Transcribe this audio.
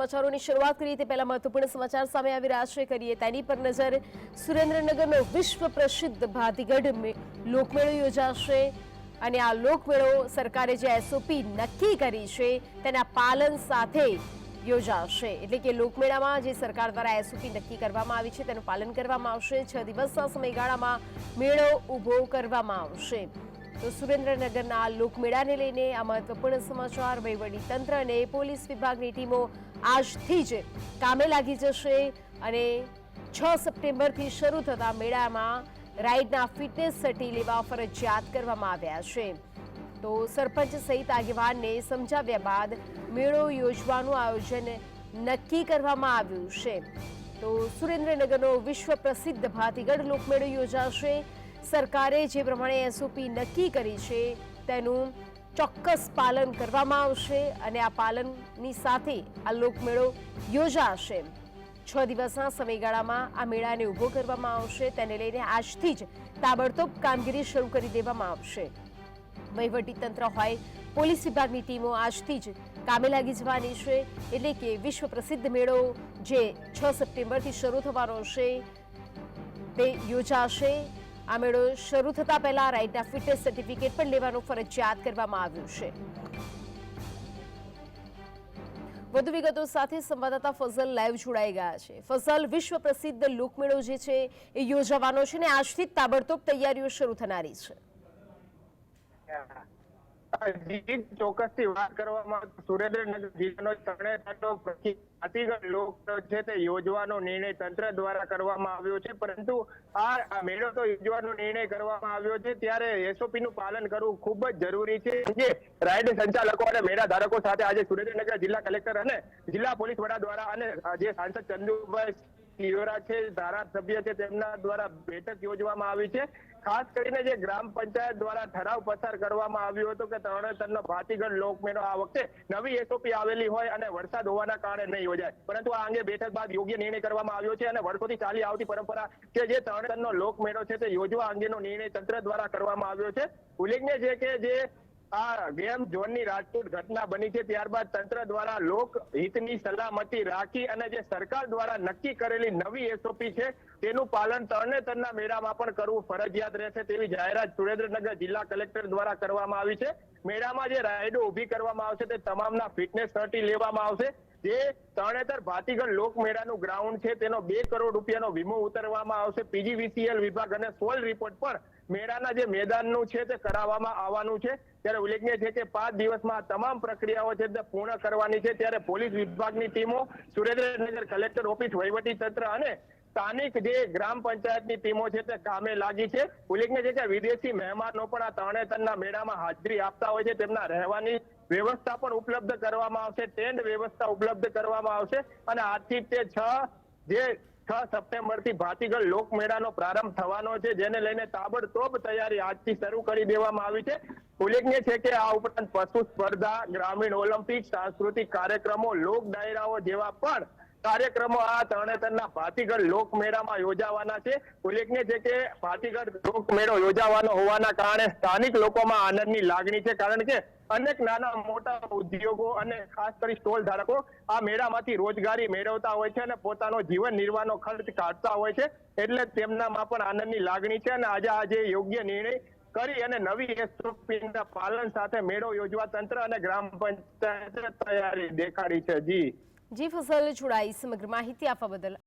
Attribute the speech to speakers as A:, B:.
A: સમાચારોની શરૂઆત કરીએ તે પહેલા મહત્વપૂર્ણ સમાચાર સામે આવી રહ્યા છે. કરીએ તેની પર નજર. સુરેન્દ્રનગરનો વિશ્વ પ્રસિદ્ધ ભાતીગઢ લોકમેળો યોજાશે. અને આ લોકમેળો સરકારે જે એસઓપી નક્કી કરી છે તેના પાલન સાથે યોજાશે. એટલે કે લોકમેળામાં જે સરકાર દ્વારા એસઓપી નક્કી કરવામાં આવી છે તેનું પાલન કરવામાં આવશે. છ દિવસના સમયગાળામાં મેળો ઊભો કરવામાં આવશે. તો સુરેન્દ્રનગરના લોકમેળાને લઈને આ મહત્વપૂર્ણ સમાચાર વહીવટી તંત્ર અને પોલીસ વિભાગની ટીમો આજથી જ કામે લાગી જશે અને છ સપ્ટેમ્બરથી શરૂ થતા મેળામાં રાઇડના ફિટનેસ સટી લેવા ફરજિયાત કરવામાં આવ્યા છે. તો સરપંચ સહિત આગેવાનને સમજાવ્યા બાદ મેળો યોજવાનું આયોજન નક્કી કરવામાં આવ્યું છે. તો સુરેન્દ્રનગરનો વિશ્વ પ્રસિદ્ધ ભાતીગઢ લોકમેળો યોજાશે. સરકારે જે પ્રમાણે એસઓપી નક્કી કરી છે તેનું ચોક્કસ પાલન કરવામાં આવશે અને આ પાલનની સાથે આ લોકમેળો યોજાશે. છ દિવસના સમયગાળામાં આ મેળાને ઊભો કરવામાં આવશે. તેને લઈને આજથી જ તાબડતોબ કામગીરી શરૂ કરી દેવામાં આવશે. વહીવટી તંત્ર હોય, પોલીસ વિભાગની ટીમો આજથી જ કામે લાગી જવાની છે. એટલે કે વિશ્વ પ્રસિદ્ધ મેળો જે છ સપ્ટેમ્બરથી શરૂ થવાનો છે, તે યોજાશે. આ મેળો શરૂ થતા પહેલા રાઇડના ફિટનેસ સર્ટિફિકેટ પણ લેવાનું ફરજિયાત કરવામાં આવ્યું છે. વધુ વિગતો સાથે સંવાદદાતા ફઝલ લાઈવ જોડાઈ ગયા છે. ફઝલ, વિશ્વ પ્રસિદ્ધ લોકમેળો જે છે એ યોજાવાનો છે ને આજથી તાબડતોબ તૈયારીઓ શરૂ થનારી છે.
B: ચોક્કસથી વાત કરવામાં સુરેન્દ્રનગર જિલ્લાનો તરણેતરનો ભાતીગળ લોકમેળો છે તે યોજવાનો નિર્ણય તંત્ર દ્વારા કરવામાં આવ્યો છે. પરંતુ આ મેળો તો યોજવાનો નિર્ણય કરવામાં આવ્યો છે. ત્યારે એસઓપી નું પાલન કરવું ખૂબ જ જરૂરી છે. જે રાઇડ સંચાલકો અને મેળા ધારકો સાથે આજે સુરેન્દ્રનગર જિલ્લા કલેક્ટર અને જિલ્લા પોલીસ વડા દ્વારા અને જે સાંસદ ચંદુભાઈ તિયોરા છે, ધારાસભ્ય છે, તેમના દ્વારા બેઠક યોજવામાં આવી છે. ખાસ કરીને જે ગ્રામ પંચાયત દ્વારા ઠરાવ પસાર કરવામાં આવ્યો હતો કે તરણેતરનો ભાતીગઢ લોકમેળો આ વખતે નવી એસઓપી આવેલી હોય અને વરસાદ હોવાના કારણે નહીં યોજાય. પરંતુ આ અંગે બેઠક બાદ યોગ્ય નિર્ણય કરવામાં આવ્યો છે અને વર્ષોથી ચાલી આવતી પરંપરા કે જે તરણેતરનો લોકમેળો છે તે યોજવા અંગેનો નિર્ણય તંત્ર દ્વારા કરવામાં આવ્યો છે. ઉલ્લેખનીય છે કે જે આ ગેમ ઝોનની રાજકોટ ઘટના બની છે. ત્યારબાદ તંત્ર દ્વારા લોક હિતની સલામતી રાખી અને જે સરકાર દ્વારા નક્કી કરેલી નવી એસઓપી છે, તેનું પાલન તરણેતરના મેળામાં પણ કરવું ફરજિયાત રહેશે તેવી જાહેરાત સુરેન્દ્રનગર જિલ્લા કલેક્ટર દ્વારા કરવામાં આવી છે. મેળામાં જે રાઇડો ઊભી કરવામાં આવશે, તે તમામના ફિટનેસ સર્ટી લેવામાં આવશે. જે તરણેતર ભાતીગઢ લોકમેળાનું ગ્રાઉન્ડ છે, તેનો બે કરોડ રૂપિયાનો વીમો ઉતરવામાં આવશે. પીજીવીસીએલ વિભાગ અને સોલ રિપોર્ટ પર મેળાના જે મેદાનનું છે, તે કરાવવામાં આવવાનું છે. ત્યારે ઉલ્લેખનીય છે કે પાંચ દિવસમાં તમામ પ્રક્રિયાઓ છે, તે પૂર્ણ કરવાની છે. ત્યારે પોલીસ વિભાગની ટીમો સુરેન્દ્રનગર કલેક્ટર ઓફિસ વહીવટી તંત્ર અને સ્થાનિક જે ગ્રામ પંચાયતની ટીમો છે તે કામે લાગી છે. ઉલ્લેખનીય છે કે વિદેશી મહેમાનો પણ આ તરણેતરના મેળામાં હાજરી આપતા હોય છે. તેમના રહેવાની વ્યવસ્થા પણ ઉપલબ્ધ કરવામાં આવશે. ટેન્ટ વ્યવસ્થા ઉપલબ્ધ કરવામાં આવશે. અને આજથી તે છ, જે છ સપ્ટેમ્બરથી ભાતીગઢ લોકમેળાનો પ્રારંભ થવાનો છે, જેને લઈને તાબડતોબ તૈયારી આજથી શરૂ કરી દેવામાં આવી છે. ઉલ્લેખનીય છે કે આ ઉપરાંત પશુ સ્પર્ધા, ગ્રામીણ ઓલિમ્પિક સાંસ્કૃતિક કાર્યક્રમો, લોક ડાયરાઓ જેવા પણ કાર્યક્રમો આ તરણેતરના ભાતીગઢ લોકમેળામાં યોજાવાના છે. ઉલ્લેખનીય છે કે ભાતીગઢ લોકમેળો યોજાવાનો હોવાના કારણે સ્થાનિક લોકોમાં આનંદની લાગણી છે. કારણ કે અનેક નાના મોટા ઉદ્યોગો અને ખાસ કરી સ્ટોલ ધારકો આ મેળામાંથી રોજગારી મેળવતા હોય છે અને પોતાનો જીવન નિર્વાહનો ખર્ચ કાઢતા હોય છે. એટલે તેમનામાં પણ આનંદની લાગણી છે અને આજે આજે યોગ્ય નિર્ણય કરી અને નવી એસઓપીના પાલન સાથે મેળો યોજવા તંત્ર અને ગ્રામ પંચાયત તૈયારી દેખાડી છે. જી.
A: જી ફસલ જોડાઈ સમગ્ર માહિતી આપવા બદલ